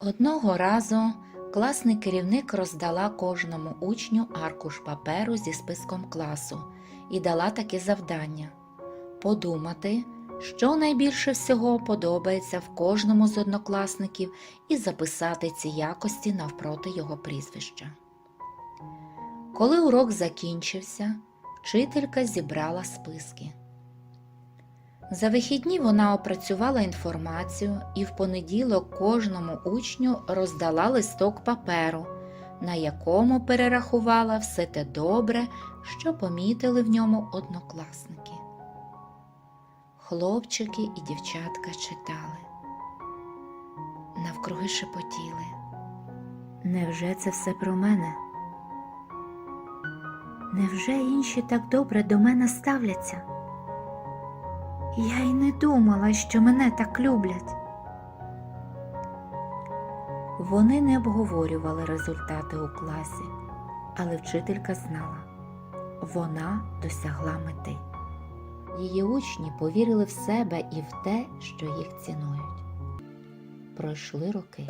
Одного разу класний керівник роздала кожному учню аркуш паперу зі списком класу і дала таке завдання подумати, що найбільше всього подобається в кожному з однокласників, і записати ці якості навпроти його прізвища. Коли урок закінчився, вчителька зібрала списки. За вихідні вона опрацювала інформацію і в понеділок кожному учню роздала листок паперу, на якому перерахувала все те добре, що помітили в ньому однокласники. Хлопчики і дівчатка читали, навкруги шепотіли. Невже це все про мене? Невже інші так добре до мене ставляться? Я й не думала, що мене так люблять. Вони не обговорювали результати у класі, але вчителька знала, вона досягла мети. Її учні повірили в себе і в те, що їх цінують. Пройшли роки.